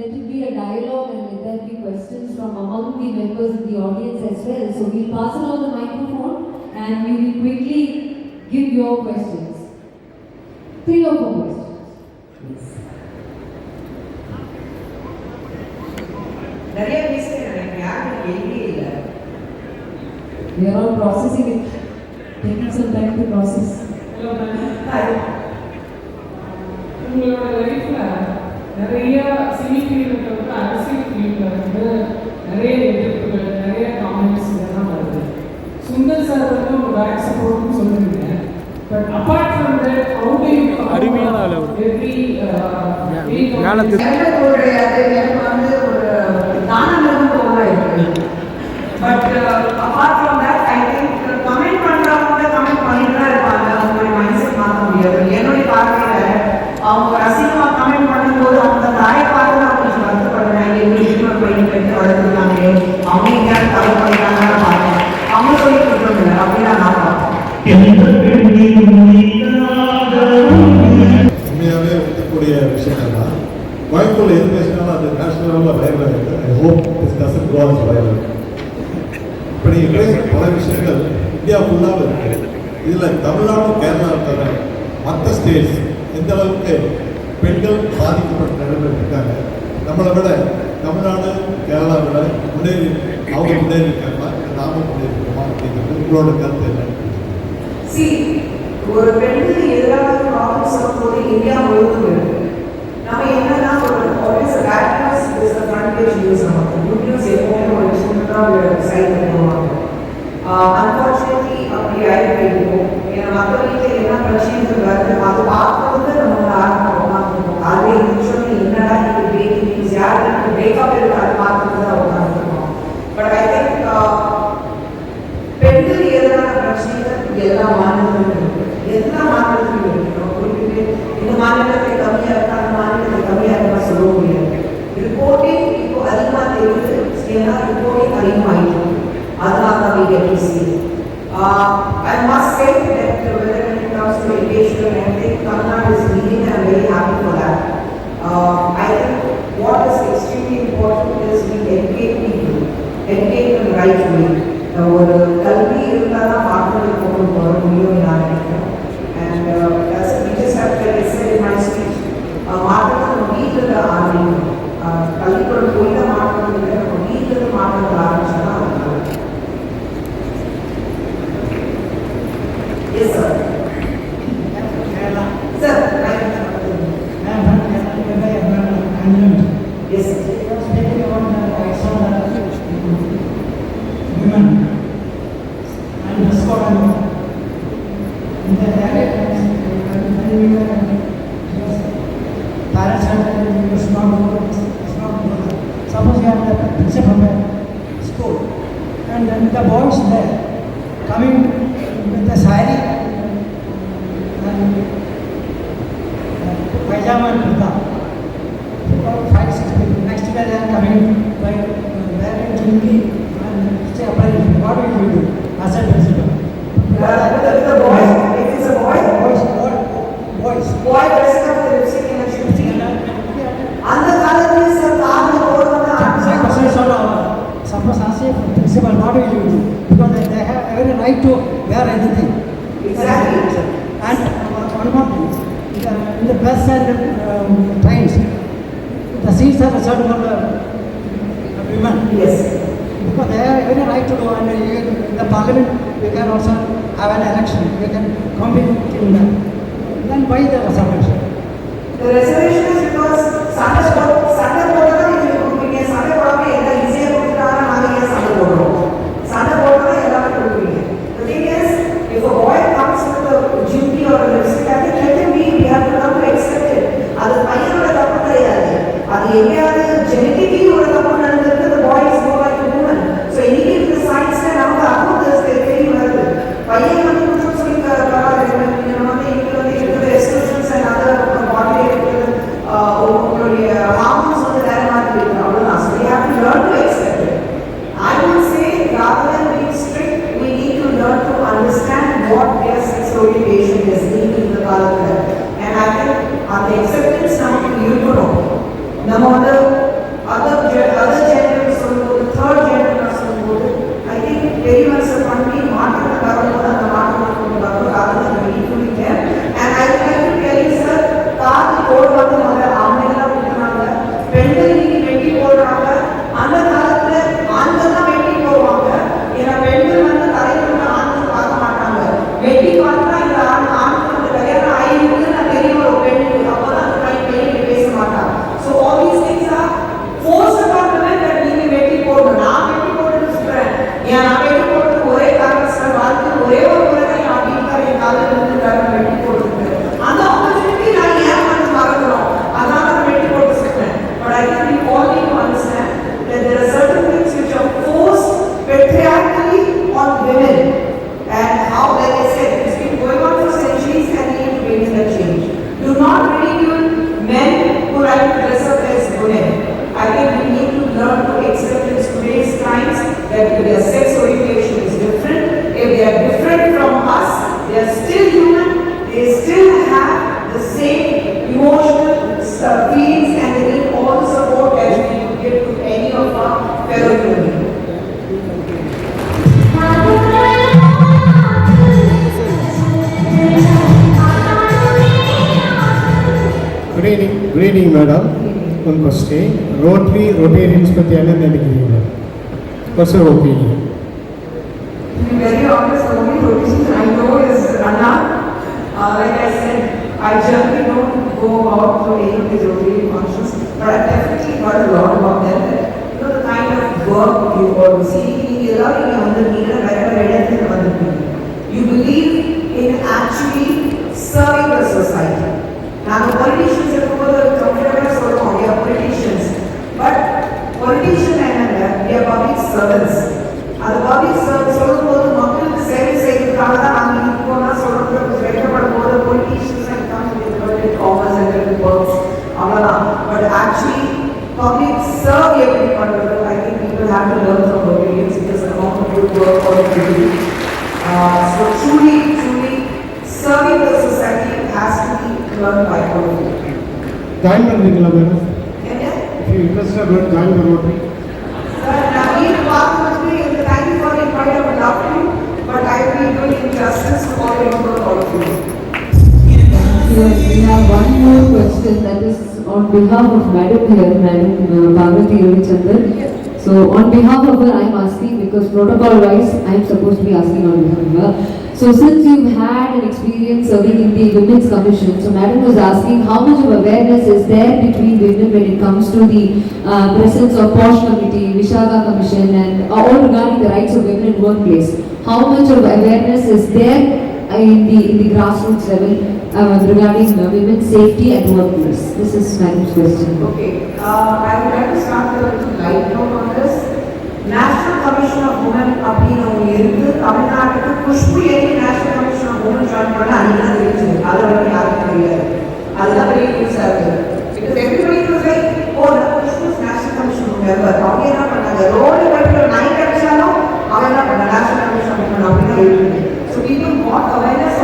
let it be a dialogue and let there be questions from among the members in the audience as well. So we'll pass along the microphone and we will quickly give your questions. Three or four questions. நிறைய பேசுறேன் நினைக்கிறேன் யாரும் எழுதியே இல்லை We are all processing it. Taking some time to process. Hello உங்களோட லைஃப்ல நிறைய field தவிர அரசியல் ஃபீல்ட்ல வந்து நிறைய எதிர்ப்புகள் நிறைய காமெண்ட்ஸ் இதெல்லாம் வருது. சுந்தர் சார் வந்து உங்க பேக் சப்போர்ட்னு சொல்லுவீங்க but apart from that how do you அருமையான அவரு. எவ்ரி அது எனக்கு வந்து ஒரு போல இருக்கு but apart from that I think comment பண்றவங்க கமெண்ட் பண்ணிட்டு தான் இருப்பாங்க. அவங்களுடைய மாற்ற முடியாது. என்னுடைய பார்வையில அவங்க ரசிகமா இந்தியா ஃபுல்லாக இருக்கு இதில் தமிழ்நாடு கேரளா தவிர மற்ற ஸ்டேட்ஸ் எந்த அளவுக்கு பெண்கள் பாதிக்கப்பட்ட நிலைமையில் இருக்காங்க நம்மளை விட தமிழ்நாடு கேரளா விட முன்னேறி அவங்க முன்னேறி இருக்காங்களா? இல்லை நாம முன்னேறி இருக்கோமா அப்படிங்கிறது உங்களோட கருத்து என்ன? ஒரு பெண்ணுக்கு எதிராக ப்ராப்ளம் சொல்லும்போது இந்தியா முழுவதும் நம்ம என்னன்னா ஒரு always bad news is the front page news நமக்கு குட் நியூஸ் எப்பவுமே ஒரு சின்னதாக சைட் பண்ணுவாங்க அன்ஃபார்ச்சுனேட்லி அப்படி ஆயிட்டு இருக்கும் ஏன்னா மற்ற வீட்டில் என்ன பிரச்சனைகள் வருது அது பார்க்கறது நம்ம ஆரம்பம் உட்காந்துருக்கோம் அது நிமிஷம் என்னடா இது பிரேக்கிங் நியூஸ் யாருக்கு பிரேக்கப் இருக்கு அது பார்க்கறது தான் உட்காந்துருக்கோம் பட் ஐ திங்க் பெண்கள் எதிரான பிரச்சனைகள் எல்லா மாநிலத்திலும் இருக்கு எல்லா மாநிலத்திலும் இருக்கு நம்ம குறிப்பிட்டு இந்த மாநிலத்தை கம்மியா இருக்கா அந்த மாநிலத்தை கம்மியா இருக்கா சொல்ல முடியாது ரிப்போர்ட்டிங் இப்போ அதிகமா தெரியுது ஏன்னா ரிப்போர்ட்டிங் அதிகமாயிட்டு இருக்கு. அதனால தான் we get to see it. Uh, I must say that whether when it comes to education and everything, Tamil Nadu is leading and I'm very happy for that. Uh, I think what is extremely important is we educate people, educate them the right way. ஒரு கல்வி இருந்தால் தான் மாற்றத்தை கொண்டு வர முடியும்னு நான் நினைக்கிறேன் and as we just have to like I said in my speech, uh, uh, pajama and kurta. About five, six people. Next day they are coming by uh, wearing jinki and say, "Apparently, what will you do as a principal? Uh, with the, with the boy, if it's a boy, Boys, boy, boys. boy dressing up the lipstick and a shoe. அந்த காலத்துல sir காதுல போடுறவங்க My question is on, uh, suppose as a principal, what will you do? Because they, they have every right to wear anything. Exactly. in the past and um, the seats are reserved for the women. Yes. but they have a right to go and you, in the parliament you can also have an election. You can compete in that. Then why the reservation? The reservation is because Sahaj ಕಾರಣ still have the same emotional uh, feelings and they need all the support as we would give to any of our fellow human beings. Good evening good evening madam ಒಂದು question rotary Rotarians ಬಗ್ಗೆ ಎಲ್ಲ ನೆನಪಿದ್ದೀವಿ ಹೊಸ opinion To be very honest, the only position I know is Anna. Uh, like I said, I generally don't go out to any of these Rotary functions, but I've definitely heard a lot about them. You know, the kind of work you all see, எல்லாரும் இங்க வந்திருக்கீங்க, வேற வேற இடத்துல வந்திருக்கீங்க. You believe in actually serving the society. நாங்கள் politicians இருக்கும்போது comfortable சொல்லுவோம், we are politicians. But politician என்னங்க, we are work for the. Uh, so truly, truly, serving the society has to be done by all of you. Join பண்ணுறீங்களா madam if you of madam join you, Yes, we have one more question that is on behalf of Madam here, Madam uh, Bhagavati Ramichandran. Yes. So on behalf of her, I am asking because protocol wise, I am supposed to be asking on behalf of her. So since you've had an experience serving in the Women's Commission, so Madam was asking how much of awareness is there between women when it comes to the uh, presence of Posh Committee, Vishaka Commission and all regarding the rights of women in workplace. How much of awareness is there in the, in the grassroots level uh, regarding uh, women's safety at workplace? This is Madam's question. Okay, uh, I would like to start with a little light note on this. National Commission of Women அப்படின்னு ஒன்று இருக்கு தமிழ்நாட்டுக்கு குஷ்பு ஏறி national commission of women join பண்ண அன்னைக்கு தான் தெரிஞ்சது அது வரைக்கும் யாருக்கும் தெரியாது அதுதான் பெரிய நியூஸாக இருக்கு because everybody was like oh Khushbu national commission member அவங்க என்ன பண்ணாங்க ரோடு வழியில் நைட் அடிச்சாலும் அவன் என்ன பண்ண நேஷனல் கமிஷன் பண்ண அப்படின்னு எழுதுங்க ஸோ பீப்புள் வாட் அவேர்னஸ்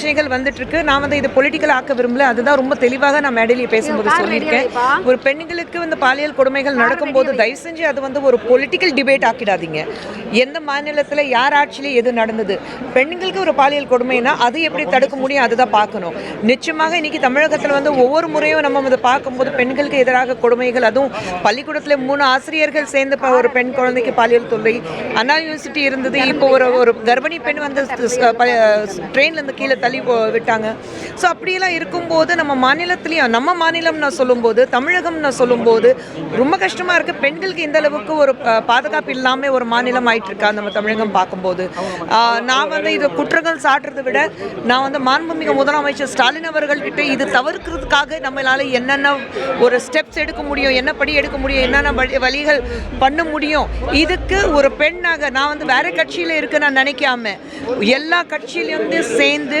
பிரச்சனைகள் வந்துட்டு இருக்கு நான் வந்து இது பொலிட்டிக்கல் ஆக்க விரும்பல. அதுதான் ரொம்ப தெளிவாக நான் மேடையிலேயே பேசும்போது சொல்லியிருக்கேன். ஒரு பெண்களுக்கு வந்து பாலியல் கொடுமைகள் நடக்கும்போது தயவு செஞ்சு அது வந்து ஒரு பொலிட்டிக்கல் டிபேட் ஆக்கிடாதீங்க. எந்த மாநிலத்தில் யார் ஆட்சியில் எது நடந்தது? பெண்களுக்கு ஒரு பாலியல் கொடுமைனா அது எப்படி தடுக்க முடியும்? அதுதான் பார்க்கணும். நிச்சயமாக இன்னைக்கு தமிழகத்தில் வந்து ஒவ்வொரு முறையும் நம்ம வந்து பார்க்கும்போது பெண்களுக்கு எதிராக கொடுமைகள் அதுவும் பள்ளிக்கூடத்தில் மூணு ஆசிரியர்கள் சேர்ந்து ஒரு பெண் குழந்தைக்கு பாலியல் தொல்லை அண்ணா யூனிவர்சிட்டி இருந்தது இப்போ ஒரு ஒரு கர்ப்பிணி பெண் வந்து ட்ரெயின்லேருந்து கீழே தள்ளி விட்டாங்க. ஸோ அப்படியெல்லாம் இருக்கும்போது நம்ம மாநிலத்திலையும் நம்ம மாநிலம் நான் சொல்லும்போது தமிழகம் நான் சொல்லும்போது ரொம்ப கஷ்டமாக இருக்குது பெண்களுக்கு இந்த அளவுக்கு ஒரு பாதுகாப்பு இல்லாமல் ஒரு மாநிலம் ஆயிட்டு இருக்கா நம்ம தமிழகம் பார்க்கும்போது. நான் வந்து இது குற்றங்கள் சாட்டுறதை விட நான் வந்து மாண்புமிகு முதலமைச்சர் ஸ்டாலின் அவர்கள்கிட்ட இது தவிர்க்கிறதுக்காக நம்மளால் என்னென்ன ஒரு ஸ்டெப்ஸ் எடுக்க முடியும் என்ன படி எடுக்க முடியும் என்னென்ன வழி- வழிகள் பண்ண முடியும் இதுக்கு ஒரு பெண்ணாக நான் வந்து வேற கட்சியில் இருக்க நான் நினைக்காம எல்லா கட்சியிலேருந்து சேர்ந்து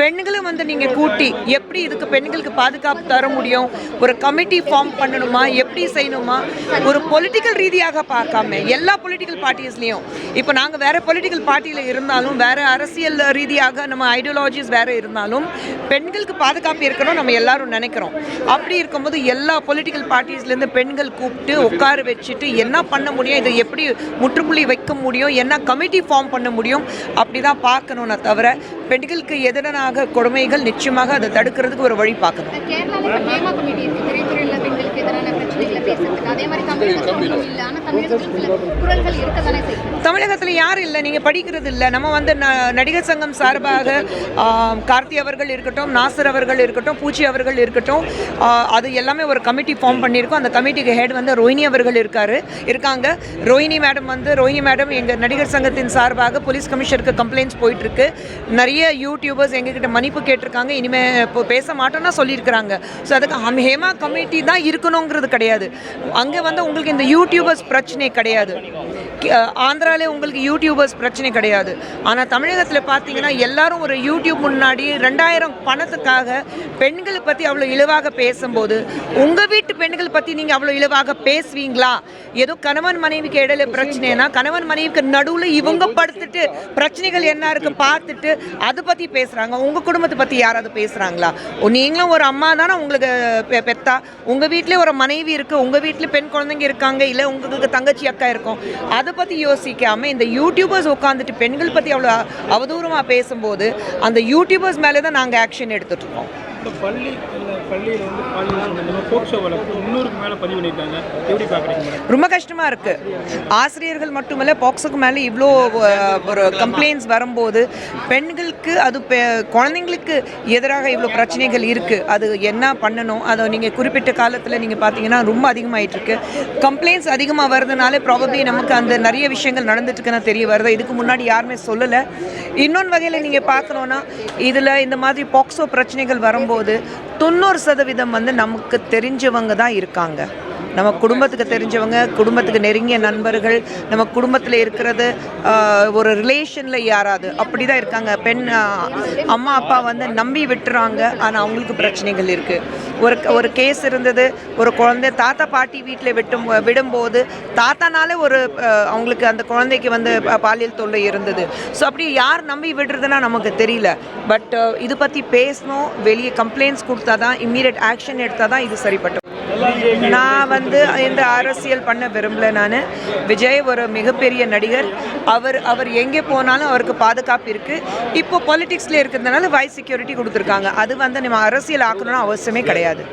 பெண்களும் வந்து நீங்கள் கூட்டி எப்படி இதுக்கு பெண்களுக்கு பாதுகாப்பு தர முடியும்? ஒரு கமிட்டி ஃபார்ம் பண்ணணுமா? எப்படி செய்யணுமா? ஒரு பொலிட்டிக்கல் ரீதியாக பார்க்காம எல்லா பொலிட்டிக்கல் பார்ட்டிஸ்லேயும் இப்போ நாங்கள் வேறு பொலிட்டிக்கல் பார்ட்டியில் இருந்தாலும் வேறு அரசியல் ரீதியாக நம்ம ஐடியாலஜிஸ் வேறு இருந்தாலும் பெண்களுக்கு பாதுகாப்பு இருக்கணும் நம்ம எல்லாரும் நினைக்கிறோம். அப்படி இருக்கும்போது எல்லா பொலிட்டிக்கல் பார்ட்டிஸ்லேருந்து பெண்கள் கூப்பிட்டு உட்கார வச்சுட்டு என்ன பண்ண முடியும்? இதை எப்படி முற்றுப்புள்ளி வைக்க முடியும்? என்ன கமிட்டி ஃபார்ம் பண்ண முடியும்? அப்படி தான் பார்க்கணும்னா தவிர பெண்களுக்கு கொடுமைகள் நிச்சயமாக அதை தடுக்கிறதுக்கு ஒரு வழி பார்க்கணும். பிரச்சனைகளை பேசுறதுக்கு? அதே மாதிரி தமிழகத்தில் இல்லை ஆனால் தமிழகத்தில் சில குரல்கள் இருக்க தானே செய்யும். தமிழகத்தில் யாரும் இல்லை நீங்கள் படிக்கிறது இல்லை. நம்ம வந்து ந- நடிகர் சங்கம் சார்பாக கார்த்தி அவர்கள் இருக்கட்டும் நாசர் அவர்கள் இருக்கட்டும் பூச்சி அவர்கள் இருக்கட்டும் அது எல்லாமே ஒரு கமிட்டி ஃபார்ம் பண்ணியிருக்கோம். அந்த கமிட்டிக்கு ஹெட் வந்து ரோஹினி அவர்கள் இருக்காரு இருக்காங்க. ரோஹினி மேடம் வந்து ரோஹினி மேடம் எங்கள் நடிகர் சங்கத்தின் சார்பாக போலீஸ் கமிஷனருக்கு கம்ப்ளைண்ட்ஸ் போயிட்டுருக்கு. நிறைய யூடியூபர்ஸ் எங்ககிட்ட மன்னிப்பு கேட்டிருக்காங்க. இனிமேல் இப்போ பேச மாட்டோம்னா சொல்லியிருக்கிறாங்க. ஸோ அதுக்கு ஹம் ஹேமா கமிட்டி தான் இருக்கணுங்கிறது கிடையாது. அங்கே வந்து உங்களுக்கு இந்த யூடியூபர்ஸ் பிரச்சனை கிடையாது. ஆந்திராலே உங்களுக்கு யூடியூபர்ஸ் பிரச்சனை கிடையாது. ஆனால் தமிழகத்தில் பார்த்தீங்கன்னா எல்லாரும் ஒரு யூடியூப் முன்னாடி ரெண்டாயிரம் பணத்துக்காக பெண்களை பற்றி அவ்வளோ இழிவாக பேசும்போது உங்கள் வீட்டு பெண்கள் பற்றி நீங்கள் அவ்வளோ இழிவாக பேசுவீங்களா? ஏதோ கணவன் மனைவிக்கு இடையில பிரச்சனைனா கணவன் மனைவிக்கு நடுவில் இவங்க படுத்துட்டு பிரச்சனைகள் என்ன இருக்கு பார்த்துட்டு அதை பற்றி பேசுகிறாங்க உங்கள் குடும்பத்தை பற்றி யாராவது பேசுகிறாங்களா நீங்களும் ஒரு அம்மா தானே உங்களுக்கு பெ- பெத்தா? உங்கள் வீட்டிலே ஒரு மனைவி இருக்குது உங்கள் வீட்டில் பெண் குழந்தைங்க இருக்காங்க இல்லை உங்களுக்கு தங்கச்சி அக்கா இருக்கும். அதை பற்றி யோசிக்காமல் இந்த யூடியூபர்ஸ் உட்காந்துட்டு பெண்கள் பற்றி அவ்வளோ அவதூறமாக பேசும்போது அந்த யூடியூபர்ஸ் மேலே தான் நாங்கள் ஆக்ஷன் எடுத்துட்டு பள்ளி பள்ளியில் வந்து பாலியல் சம்பந்தமாக போக்சோ வழக்கு முன்னூறுக்கு மேலே பதிவு பண்ணியிருக்காங்க. எப்படி பார்க்குறீங்க ரொம்ப கஷ்டமாக இருக்குது ஆசிரியர்கள் மட்டுமல்ல பாக்ஸுக்கு மேலே இவ்வளோ ஒரு கம்ப்ளைண்ட்ஸ் வரும்போது பெண்களுக்கு அது பெ- குழந்தைங்களுக்கு எதிராக இவ்வளோ பிரச்சனைகள் இருக்குது அது என்ன பண்ணணும்? அதை நீங்கள் குறிப்பிட்ட காலத்தில் நீங்கள் பார்த்தீங்கன்னா ரொம்ப அதிகமாகிட்டுருக்கு கம்ப்ளைண்ட்ஸ் அதிகமாக வர்றதுனால ப்ராபப்ளி நமக்கு அந்த நிறைய விஷயங்கள் நடந்துட்டுருக்குன்னு தெரிய வருது. இதுக்கு முன்னாடி யாருமே சொல்லலை. இன்னொன்று வகையில் நீங்கள் பார்க்கணுன்னா இதில் இந்த மாதிரி பாக்ஸோ பிரச்சனைகள் வரும்போது தொண்ணூறு சதவீதம் வந்து நமக்கு தெரிஞ்சவங்க தான் இருக்காங்க. நம்ம குடும்பத்துக்கு தெரிஞ்சவங்க குடும்பத்துக்கு நெருங்கிய நண்பர்கள் நம்ம குடும்பத்தில் இருக்கிறது ஒரு ரிலேஷனில் யாராவது. அப்படி தான் இருக்காங்க. பெண் அம்மா அப்பா வந்து நம்பி விட்டுறாங்க. ஆனால் அவங்களுக்கு பிரச்சனைகள் இருக்குது ஒரு ஒரு கேஸ் இருந்தது. ஒரு குழந்தை தாத்தா பாட்டி வீட்டில் விட்டும் விடும்போது தாத்தானாலே ஒரு அவங்களுக்கு அந்த குழந்தைக்கு வந்து பா- பாலியல் தொல்லை இருந்தது. ஸோ அப்படி யார் நம்பி விடுறதுன்னா நமக்கு தெரியல. பட் இது பற்றி பேசணும். வெளியே கம்ப்ளைண்ட்ஸ் கொடுத்தா தான் இம்மீடியட் ஆக்ஷன் எடுத்தால் தான் இது சரிப்பட்டு நான் வந்து இந்த அரசியல் பண்ண விரும்பல நான். விஜய் ஒரு மிகப்பெரிய நடிகர். அவர் அவர் எங்கே போனாலும் அவருக்கு பாதுகாப்பு இருக்குது இப்போ பொலிட்டிக்ஸில் இருக்கிறதுனால வைஸ் செக்யூரிட்டி கொடுத்துருக்காங்க. அது வந்து நம்ம அரசியல் ஆக்கணும்னு அவசியமே கிடையாது.